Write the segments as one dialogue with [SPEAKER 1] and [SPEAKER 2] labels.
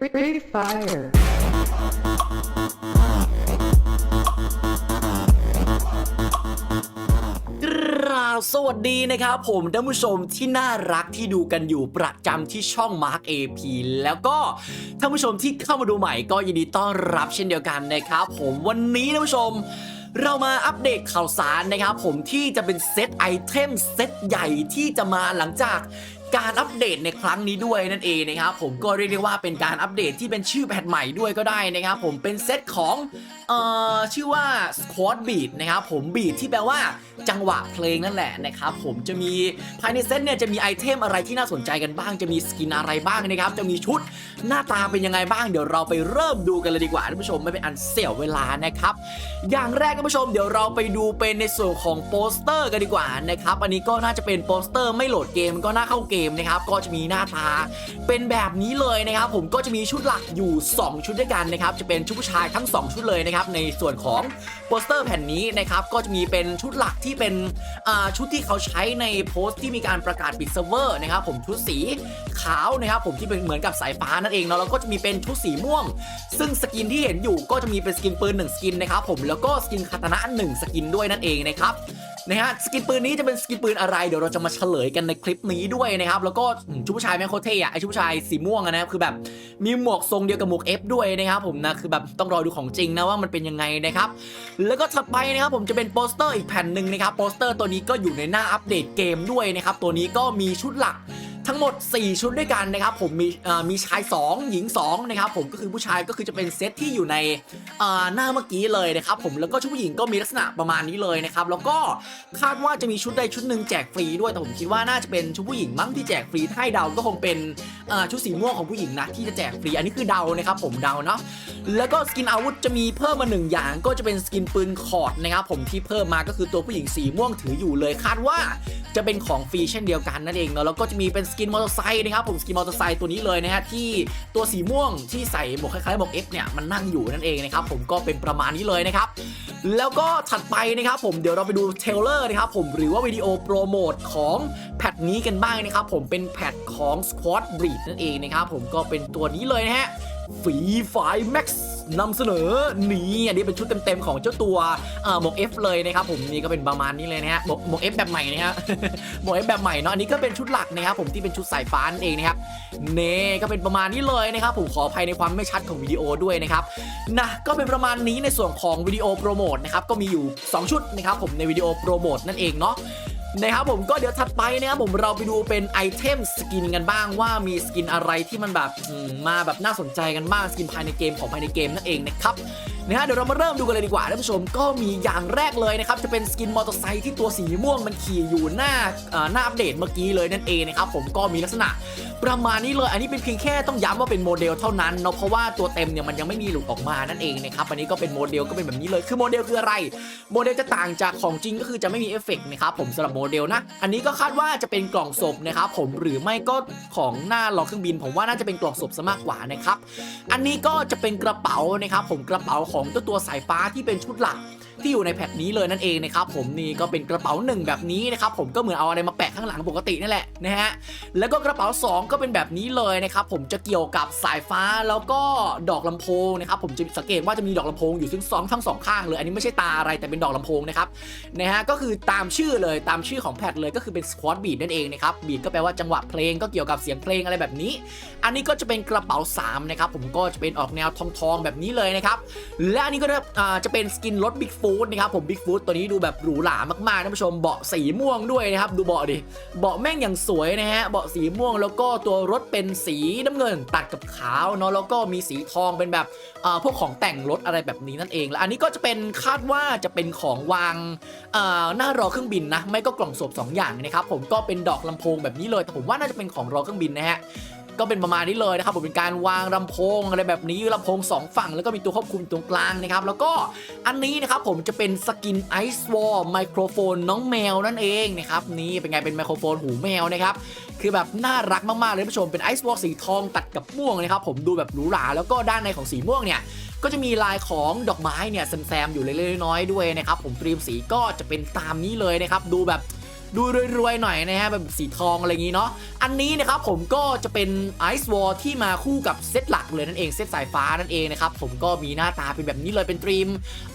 [SPEAKER 1] Free fire.
[SPEAKER 2] กราสวัสดีนะครับผมท่านผู้ชมที่น่ารักที่ดูกันอยู่ประจำที่ช่อง Mark AP แล้วก็ท่านผู้ชมที่เข้ามาดูใหม่ก็ยินดีต้อนรับเช่นเดียวกันนะครับผมวันนี้ท่านผู้ชม เรามาอัปเดตข่าวสารนะครับผมที่จะเป็นเซตไอเทมเซตใหญ่ที่จะมาหลังจาก การอัปเดตในครั้งนี้ด้วยนั่นเองนะครับผมก็เรียกได้ว่าเป็นการอัปเดตที่เป็นชื่อแพทใหม่ด้วยก็ได้นะครับผมเป็นเซตของเอ่อชื่อว่า Squad Beat นะครับผมบีทที่แปลว่าจังหวะเพลงนั่นแหละนะครับผมจะมีภายในเซตเนี่ยจะมีไอเทมอะไรที่น่าสนใจกันบ้าง จะมีสกินอะไรบ้างนะครับจะมีชุดหน้าตาเป็นยังไงบ้างเดี๋ยวเราไปเริ่มดูกันเลยดีกว่าท่านผู้ชมไม่เป็นอันเสียเวลานะครับอย่างแรกท่านผู้ชมเดี๋ยวเราไปดูเป็นในส่วนของโปสเตอร์กันดีกว่านะครับอันนี้ก็น่าจะเป็นโปสเตอร์ไม่โหลดเกมก็น่าเข้าเกมนะครับก็จะมีหน้าตาเป็นแบบนี้เลยนะครับผมก็จะมีชุดหลักอยู่ 2 ชุดด้วยกันนะครับจะเป็นชุดผู้ชายทั้ง 2 ชุดเลยนะครับในส่วนของโปสเตอร์แผ่นนี้นะครับก็จะมีเป็นชุดหลักที่เป็นชุดที่เขาใช้ในโพสต์ที่มีการประกาศปิดเซิร์ฟเวอร์นะครับผมชุดสีขาวนะครับผมที่เป็นเหมือนกับสายฟ้านั่นเองเนาะแล้วก็จะมีเป็นชุดสีม่วง ซึ่งสกินที่เห็นอยู่ก็จะมีเป็นสกินปืน1สกินนะครับผมแล้วก็สกินคาตานะ1สกินด้วยนั่นเองนะครับนะฮะสกินปืนนี้จะเป็นสกินปืนอะไรเดี๋ยวเราจะมาเฉลยกันในคลิปนี้ด้วยนะครับแล้วก็อืมชุดผู้ชายแม่งโคตรเท่อะไอชุดผู้ชายสีม่วงอะนะครับคือแบบมีหมวกทรงเดียวกับหมวก F ด้วยนะครับผมนะคือแบบต้องรอดูของจริงนะว่ามันเป็นยังไงนะครับแล้วก็ถัดไปนะครับผมจะเป็นโปสเตอร์อีกแผ่นหนึ่งนะครับโปสเตอร์ตัวนี้ก็อยู่ในหน้าอัปเดตเกมด้วยนะครับตัวนี้ก็มีชุดหลัก ทั้งหมด 4 ชุดด้วยกันนะครับผมมีมีชาย 2 หญิง2นะครับผมก็คือผู้ชายก็คือจะเป็นเซตที่อยู่ในหน้าเมื่อกี้เลยนะครับผมแล้วก็ชุดผู้หญิงก็มีลักษณะประมาณนี้เลยนะครับแล้วก็คาดว่าจะมีชุดใดชุดหนึ่งแจกฟรีด้วยแต่ผมคิดว่าน่าจะเป็นชุดผู้หญิงมั้งที่แจกฟรีให้เดาก็คงเป็นชุดสีม่วงของผู้หญิงนะที่จะแจกฟรีอันนี้คือเดานะครับผมเดาเนาะแล้วก็สกินอาวุธจะมีเพิ่มมาหนึ่งอย่าง ก็จะเป็นสกินปืนคอร์ดนะครับผมที่เพิ่มมาก็คือตัวผู้หญิงสีม่วงถืออยู่เลยคาดว่า จะเป็นของฟรีเช่นเดียวกันนั่นเองเนาะแล้วก็จะมีเป็นสกินมอเตอร์ไซค์นะครับผมสกินมอเตอร์ไซค์ตัวนี้เลยนะฮะที่ตัวสีม่วงที่ใส่หมวกคล้ายๆหมวก F เนี่ยมันนั่งอยู่นั่นเองนะครับผมก็เป็นประมาณนี้เลยนะครับแล้วก็ถัดไปนะครับผมเดี๋ยวเราไปดูเทเลอร์นะครับผมหรือว่าวิดีโอโปรโมทของแพทนี้กันบ้างนะครับผมเป็นแพทของ Squad Breed นั่นเองนะครับผมก็เป็นตัวนี้เลยนะฮะฝีฝายแม็กซ์ นำเสนอนี่อันนี้เป็นชุดเต็มๆของเจ้าตัวเอ่อหมวก F เลยนะครับผมนี่ก็เป็นประมาณนี้เลยนะฮะหมวกหมวก F แบบใหม่นะฮะหมวก F แบบใหม่เนาะอันนี้ก็เป็นชุดหลักนะครับผมที่เป็นชุดสายฟ้านั่นเองนะครับเน่ก็เป็นประมาณนี้เลยนะครับผมขออภัยในความไม่ชัดของวิดีโอด้วยนะครับนะก็เป็นประมาณนี้ในส่วนของวิดีโอโปรโมทนะครับก็มีอยู่ 2 ชุดนะครับผมในวิดีโอโปรโมทนั่นเองเนาะ นะครับผมก็เดี๋ยวถัดไปนะครับผมเราไปดูเป็นไอเทมสกินกันบ้างว่ามีสกินอะไรที่มันแบบมาแบบน่าสนใจกันบ้างสกินภายในเกมของภายในเกมนั่นเองนะครับ นะฮะเดี๋ยวเรามาเริ่มดูกันเลยดีกว่าท่านผู้ชมก็มีอย่างแรกเลยนะครับจะเป็นสกินมอเตอร์ไซค์ที่ตัวสีม่วงมันขี่อยู่หน้าหน้าอัปเดตเมื่อกี้เลยนั่นเองนะครับผมก็มีลักษณะประมาณนี้เลย อันนี้เป็นเพียงแค่ต้องย้ำว่าเป็นโมเดลเท่านั้นเนาะเพราะว่าตัวเต็มเนี่ยมันยังไม่มีหลุดออกมานั่นเองนะครับอันนี้ก็เป็นโมเดลก็เป็นแบบนี้เลยคือโมเดลคืออะไร โมเดลจะต่างจากของจริงก็คือจะไม่มีเอฟเฟกต์นะครับผมสำหรับโมเดลนะอันนี้ก็คาดว่าจะเป็นกล่องศพนะครับผมหรือไม่ก็ของหน้าล้อเครื่องบิน ผมว่าน่าจะเป็นกล่องศพซะมากกว่านะครับอันนี้ก็จะเป็นกระเป๋านะครับผมกระเป๋าของเจ้าตัวสายฟ้าที่เป็นชุดหลัก ที่อยู่ในแพทนี้เลยนั่นเองนะครับผมนี่ก็เป็นกระเป๋าหนึ่งแบบนี้นะครับผมก็เหมือนเอาอะไรมาแปะข้างหลังปกตินั่นแหละนะฮะแล้วก็กระเป๋า 2 ก็เป็นแบบนี้เลยนะครับผมจะเกี่ยวกับสายฟ้าแล้วก็ดอกลำโพงนะครับผมจะสังเกตว่าจะมีดอกลำโพงอยู่ซึ่งสองทั้งสองข้างเลยอันนี้ไม่ใช่ตาอะไรแต่เป็นดอกลำโพงนะครับนะฮะก็คือตามชื่อเลยตามชื่อของแพทเลยก็คือเป็น squad beat นั่นเองนะครับ beat ก็แปลว่าจังหวะเพลงก็เกี่ยวกับเสียงเพลงอะไรแบบนี้ อันนี้ก็จะเป็นกระเป๋า3นะครับผมก็จะเป็นออกแนวทองๆแบบนี้เลยนะครับและอันนี้ก็จะเป็นสกินรถ Big Foot นะครับผม Big Foot ตัวนี้ดูแบบหรูหรามากๆท่านผู้ชมเบาะสีม่วงด้วยนะครับดูเบาะดิเบาะแม่งอย่างสวยนะฮะเบาะสีม่วงแล้วก็ตัวรถเป็นสีน้ำเงิน ตัดกับขาวเนาะแล้วก็มีสีทองเป็นแบบอ่าพวกของแต่งรถอะไรแบบนี้นั่นเอง และอันนี้ก็จะเป็นคาดว่าจะเป็นของวางอ่าหน้ารอเครื่องบินนะไม่ก็กล่องศพสองอย่างนะครับผมก็เป็นดอกลำโพงแบบนี้เลยแต่ผมว่าน่าจะเป็นของรอเครื่องบินนะฮะ ก็เป็นประมาณนี้เลยนะครับผมเป็นการวางลำโพงอะไรแบบนี้ลำโพงสองฝั่ง แล้วก็มีตัวควบคุมตรงกลางนะครับ แล้วก็อันนี้นะครับผมจะเป็นสกินไอซ์วอลไมโครโฟนน้องแมวนั่นเองนะครับนี่เป็นไงเป็นไมโครโฟนหูแมวนะครับคือแบบน่ารักมากๆเลยท่านผู้ชมเป็นไอซ์วอลสีทองตัดกับม่วงนะครับผมดูแบบหรูหราแล้วก็ด้านในของสีม่วงเนี่ยก็จะมีลายของดอกไม้เนี่ยแซมๆอยู่เล็กๆน้อยๆด้วยนะครับผมตรีมสีก็จะเป็นตามนี้เลยนะครับดูแบบ ดูรวยๆหน่อยนะฮะแบบสีทองอะไรอย่างนี้เนาะอันนี้นะครับผมก็จะเป็น Ice Wall ที่มาคู่กับเซตหลักเลยนั่นเองเซตสายฟ้านั่นเองนะครับผมก็มีหน้าตาเป็นแบบนี้เลยเป็นตรีม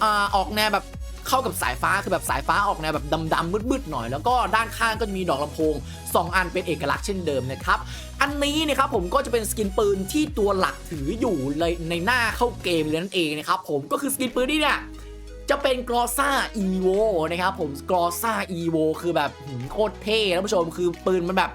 [SPEAKER 2] อออกแนวแบบเข้ากับสายฟ้าคือแบบสายฟ้าออกแนวแบบดำๆมืดๆหน่อยแล้วก็ด้านข้างก็จะมีดอกลำโพง 2 อันเป็นเอกลักษณ์เช่นเดิมนะครับ อันนี้นะครับผมก็จะเป็นสกินปืนที่ตัวหลักถืออยู่เลยในหน้าเข้าเกมเลยนั่นเองนะครับผมก็คือสกินปืนนี่เนี่ย จะเป็นกรอซ่าอีโวนะครับผมกรอซ่าอีโวคือแบบโคตรเท่ท่านผู้ชมคือปืนมันแบบ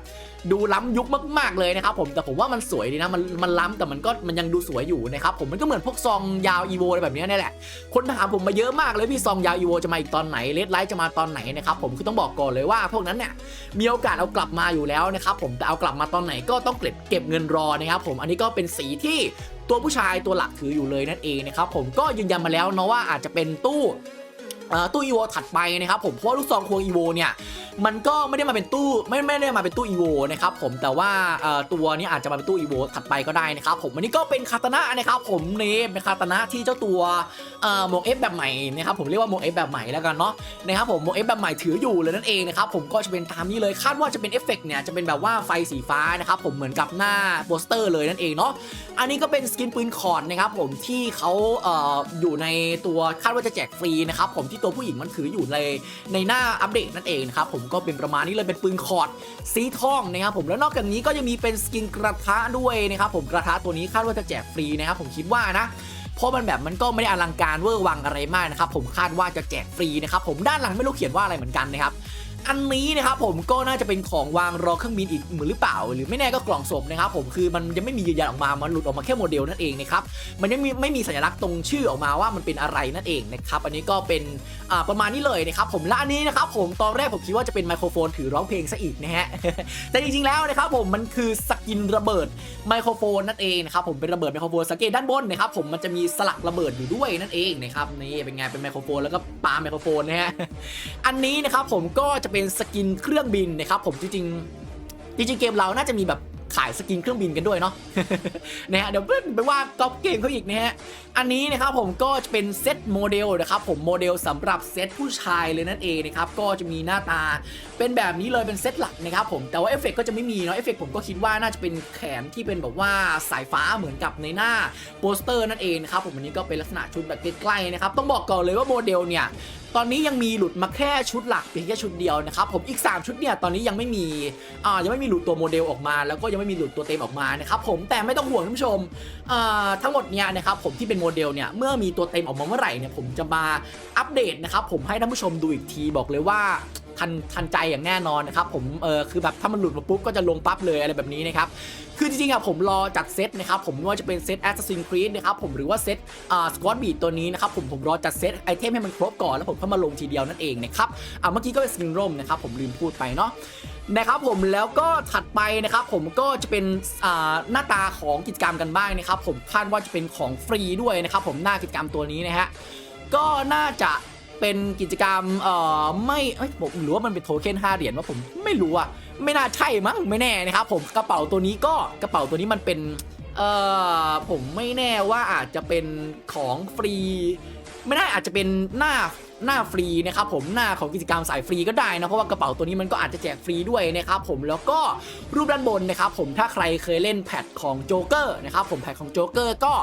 [SPEAKER 2] ดูล้ำยุคมากๆเลยนะครับผมแต่ผมว่ามันสวยดีนะมันมันล้ำแต่มันก็มันยังดูสวยอยู่นะครับผมมันก็เหมือนพวกซองยาวอีโวอะไรแบบนี้นี่แหละคนถามผมมาเยอะมากเลยพี่ซองยาวอีโวจะมาอีกตอนไหนเลดไลท์จะมาตอนไหนนะครับผมคือต้องบอกก่อนเลยว่า พวกนั้นเนี่ยมีโอกาสเอากลับมาอยู่แล้วนะครับผมแต่เอากลับมาตอนไหนก็ต้องเก็บเก็บเงินรอนะครับผมอันนี้ก็เป็นสีที่ตัวผู้ชายตัวหลักถืออยู่เลยนั่นเองนะครับผมก็ยืนยันมาแล้วเนาะว่าอาจจะเป็นตู้ ตู้อีโวถัดไปนะครับผมเพราะว่าลูกซองควงอีโวเนี่ยมันก็ไม่ได้มาเป็นตู้ไม่ไม่ได้มาเป็นตู้อีโวนะครับผมแต่ว่าตัวนี้อาจจะมาเป็นตู้อีโวถัดไปก็ได้นะครับผมอันนี้ก็เป็นคาตานะนะครับผมเนมเป็นคาตานะที่เจ้าตัวเอ่อหมวกเอฟแบบใหม่นะครับผมเรียกว่าหมวกเอฟแบบใหม่แล้วกันเนาะนะครับผมหมวกเอฟแบบใหม่ถืออยู่เลยนั่นเองนะครับผมก็จะเป็นตามนี้เลยคาดว่าจะเป็นเอฟเฟกต์เนี่ยจะเป็นแบบว่าไฟสีฟ้านะครับผมเหมือนกับหน้าโปสเตอร์เลยนั่นเองเนาะอันนี้ก็เป็นสกินปืนคอร์ดนะครับผมที่เขาเอ่ออยู่ในตัวคาดว่าจะแจกฟรีนะครับผมที่ตัวผู้หญิงมันถืออยู่ในในหน้าอัปเดตนั่นเองนะครับผมก็เป็นประมาณนี้เลยเป็นปืนคอร์ดสีทองนะครับผมแล้วนอกจากนี้ก็ยังมีเป็นสกินกระทะด้วยนะครับผมกระทะตัวนี้คาดว่าจะแจกฟรีนะครับผมคิดว่านะเพราะมันแบบมันก็ไม่ได้อลังการเวอร์วังอะไรมากนะครับผมคาดว่าจะแจกฟรีนะครับผมด้านหลังไม่รู้เขียนว่าอะไรเหมือนกันนะครับ อันนี้นะครับผมก็น่าจะเป็นของวางรอเครื่องบินอีกเหมือนหรือเปล่า หรือไม่แน่ก็กล่องศพนะครับผมคือมันยังไม่มียืนยันออกมามันหลุดออกมาแค่โมเดลนั่นเองนะครับมันยังมีไม่มีสัญลักษณ์ตรงชื่อออกมาว่ามันเป็นอะไรนั่นเองนะครับอันนี้ก็เป็นประมาณนี้เลยนะครับผมและอันนี้นะครับผมตอนแรกผมคิดว่าจะเป็นไมโครโฟนถือร้องเพลงซะอีกนะฮะแต่จริงๆแล้วนะครับผมมันคือสกินระเบิดไมโครโฟนนั่นเองนะครับผมเป็นระเบิดไมโครโฟนสังเกตด้านบนนะครับผมมันจะมีสลักระเบิดอยู่ด้วยนั่นเองนะครับนี่เป็นไงเป็นไมโครโฟนแล้วก็ปาไมโครโฟนนะฮะอันนี้นะครับผมก็จะเป็นสกินเครื่องบินนะครับผมจริงๆจริงๆเกมเราน่าจะมีแบบขายสกินเครื่องบินกันด้วยเนาะนะฮะเดี๋ยวไปว่าก๊อปเกมเขาอีกนะฮะอันนี้นะครับผมก็จะเป็นเซตโมเดลนะครับผมโมเดลสำหรับเซตผู้ชายเลยนั่นเองนะครับก็จะมีหน้าตาเป็นแบบนี้เลยเป็นเซตหลักนะครับผมแต่ว่าเอฟเฟกต์ก็จะไม่มีเนาะเอฟเฟกต์ผมก็คิดว่าน่าจะเป็นแขนที่เป็นแบบว่าสายฟ้าเหมือนกับในหน้าโปสเตอร์นั่นเองนะครับผมอันนี้ก็เป็นลักษณะชุดแบบใกล้ๆนะครับต้องบอกก่อนเลยว่าโมเดลเนี่ย ตอนนี้ยังมีหลุดมาแค่ชุดหลักเพียงแค่ชุดเดียวนะครับผมอีก 3 ชุดเนี่ยตอนนี้ยังไม่มีอ่ายังไม่มีหลุดตัวโมเดลออกมา แล้วก็ยังไม่มีหลุดตัวเต็มออกมานะครับผมแต่ไม่ต้องห่วงท่านผู้ชมอ่าทั้งหมดเนี่ยนะครับผมที่เป็นโมเดลเนี่ยเมื่อมีตัวเต็มออกมาเมื่อไหร่เนี่ยผมจะมาอัปเดตนะครับผมให้ท่านผู้ชมดูอีกทีบอกเลยว่า ทันทันใจอย่างแน่นอนนะครับผมเออคือแบบถ้ามันหลุดมาปุ๊บก็จะลงปั๊บเลยอะไรแบบนี้นะครับคือจริงๆอะผมรอจัดเซตนะครับผมไม่ว่าจะเป็นเซต Assassin's Creed นะครับผมหรือว่าเซตอ่า Squad Beat ตัวนี้นะครับผมผมรอจัดเซตไอเทมให้มันครบก่อนแล้วผมเข้ามาลงทีเดียวนั่นเองนะครับอ่าเมื่อกี้ก็เป็นสกินร่มนะครับผมลืมพูดไปเนาะนะครับผมแล้วก็ถัดไปนะครับผมก็จะเป็นอ่าหน้าตาของกิจกรรมกันบ้างนะครับผมคาดว่าจะเป็นของฟรีด้วยนะครับผมหน้ากิจกรรมตัวนี้นะฮะก็น่าจะ เป็นกิจกรรมเอ่อไม่เอ้ยผมหรือว่ามันเป็นโทเค็น5เหรียญว่าผมไม่รู้อะไม่น่าใช่มั้งไม่แน่นะครับผมกระเป๋าตัวนี้ก็กระเป๋าตัวนี้มันเป็นเอ่อผมไม่แน่ว่าอาจจะเป็นของฟรี ไม่ได้อาจจะเป็นหน้าหน้าฟรีนะครับผมหน้าของกิจกรรมสายฟรีก็ได้นะเพราะว่ากระเป๋าตัวนี้มันก็อาจจะแจกฟรีด้วยนะครับผมแล้วก็รูปด้านบนนะครับผมถ้าใครเคยเล่นแพทของโจ๊กเกอร์นะครับผมแพทของโจ๊กเกอร์ก็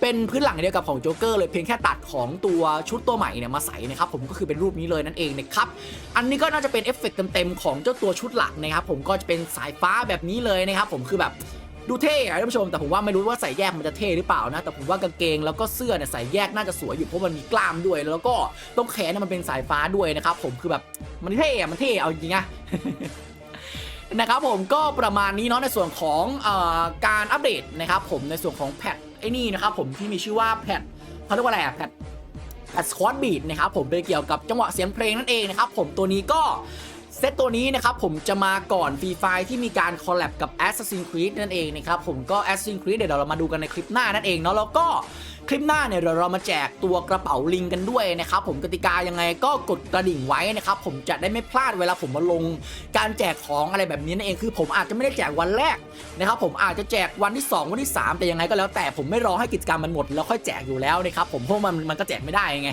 [SPEAKER 2] เป็นพื้นหลังเดียวกับของโจ๊กเกอร์เลยเพียงแค่ตัดของตัวชุดตัวใหม่เนี่ยมาใส่นะครับผมก็คือเป็นรูปนี้เลยนั่นเองนะครับอันนี้ก็น่าจะเป็นเอฟเฟกต์เต็มๆของเจ้าตัวชุดหลักนะครับผมก็จะเป็นสายฟ้าแบบนี้เลยนะครับผมคือแบบ ดูเท่อะท่านผู้ชมแต่ผมว่าไม่รู้ว่าใส่แยกมันจะเท่หรือเปล่านะแต่ผมว่ากางเกงแล้วก็เสื้อเนี่ยใส่แยกน่าจะสวยอยู่เพราะมันมีกล้ามด้วย แล้วก็ตรงแขนเนี่ยมันเป็นสายฟ้าด้วยนะครับผมคือแบบมันเท่อะมันเท่เอาจริงๆอะนะครับผมก็ประมาณนี้เนาะในส่วนของอการอัปเดตนะครับผมในส่วนของแพทไอ้นี่นะครับผมที่มีชื่อว่าแพทเขาเรียกว่าอะไรอะแพทแพทสควอตบีดนะครับผมเป็นเกี่ยวกับจังหวะเสียงเพลงนั่นเองนะครับผมตัวนี้ก็ เซตตัวนี้นะครับผมจะมาก่อนฟรีไฟที่มีการคอลแลบกับ Assassin's Creed นั่นเองนะครับผมก็ Assassin's Creed เดี๋ยวเรามาดูกันในคลิปหน้านั่นเองเนาะแล้วก็ คลิปหน้าเนี่ยเดี๋ยวเรามาแจกตัวกระเป๋าลิงกันด้วยนะครับผมกติกายังไงก็กดกระดิ่งไว้นะครับผมจะได้ไม่พลาดเวลาผมมาลง การแจกของอะไรแบบนี้นั่นเองคือผมอาจจะไม่ได้แจกวันแรกนะครับผมอาจจะแจกวันที่ 2 วันที่ 3 แต่ยังไงก็แล้วแต่ผมไม่รอให้กิจกรรมมันหมดแล้วค่อยแจกอยู่แล้วนะครับผมเพราะมันมันก็แจกไม่ได้ไง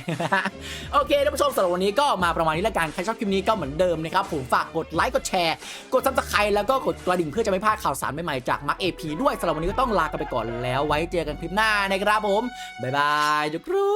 [SPEAKER 2] โอเคท่านผู้ชมสำหรับวันนี้ก็มาประมาณนี้ละกันใครชอบคลิปนี้ก็เหมือนเดิมนะครับผมฝากกดไลค์กดแชร์ กดซับสไครต์แล้วก็กดกระดิ่งเพื่อจะไม่พลาดข่าวสารใหม่ๆจากมักเอพีด้วยสำหรับวันนี้ก็ต้องลากันไปก่อนแล้วไว้เจอกันคลิปหน้านะครับผมบ๊ายบายทุกรู